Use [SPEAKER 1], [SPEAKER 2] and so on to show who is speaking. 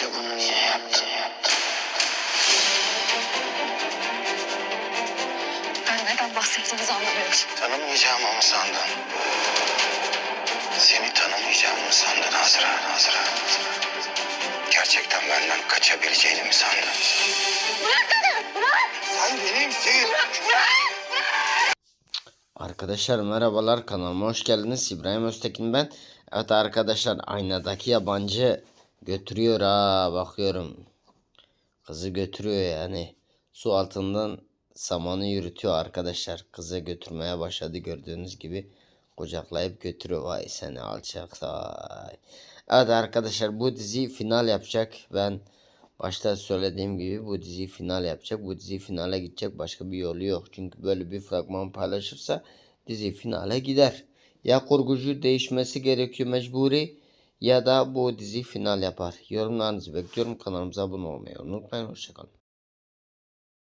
[SPEAKER 1] Bize bunu niye yaptın?
[SPEAKER 2] Ben neden bahsettiğinizi anlamıyorum.
[SPEAKER 1] Tanımayacağımı mı sandın? Seni tanımayacağımı mı sandın Azra? Azra. Gerçekten benden kaçabileceğini mi sandın?
[SPEAKER 2] Bırak beni! Bırak!
[SPEAKER 1] Sen benimsin.
[SPEAKER 3] Arkadaşlar merhabalar kanalıma hoş geldiniz. İbrahim Öztekin ben. Evet arkadaşlar aynadaki yabancı götürüyor ha bakıyorum. Kızı götürüyor yani. Su altından samanı yürütüyor arkadaşlar. Kızı götürmeye başladı gördüğünüz gibi. Kucaklayıp götürüyor. Vay seni alçak vay. Evet arkadaşlar bu dizi final yapacak. Ben başta söylediğim gibi bu dizi final yapacak. Bu dizi finale gidecek. Başka bir yolu yok. Çünkü böyle bir fragman paylaşırsa dizi finale gider. Ya kurgucu değişmesi gerekiyor mecburi ya da bu dizi final yapar. Yorumlarınızı bekliyorum. Kanalımıza abone olmayı unutmayın. Hoşçakalın.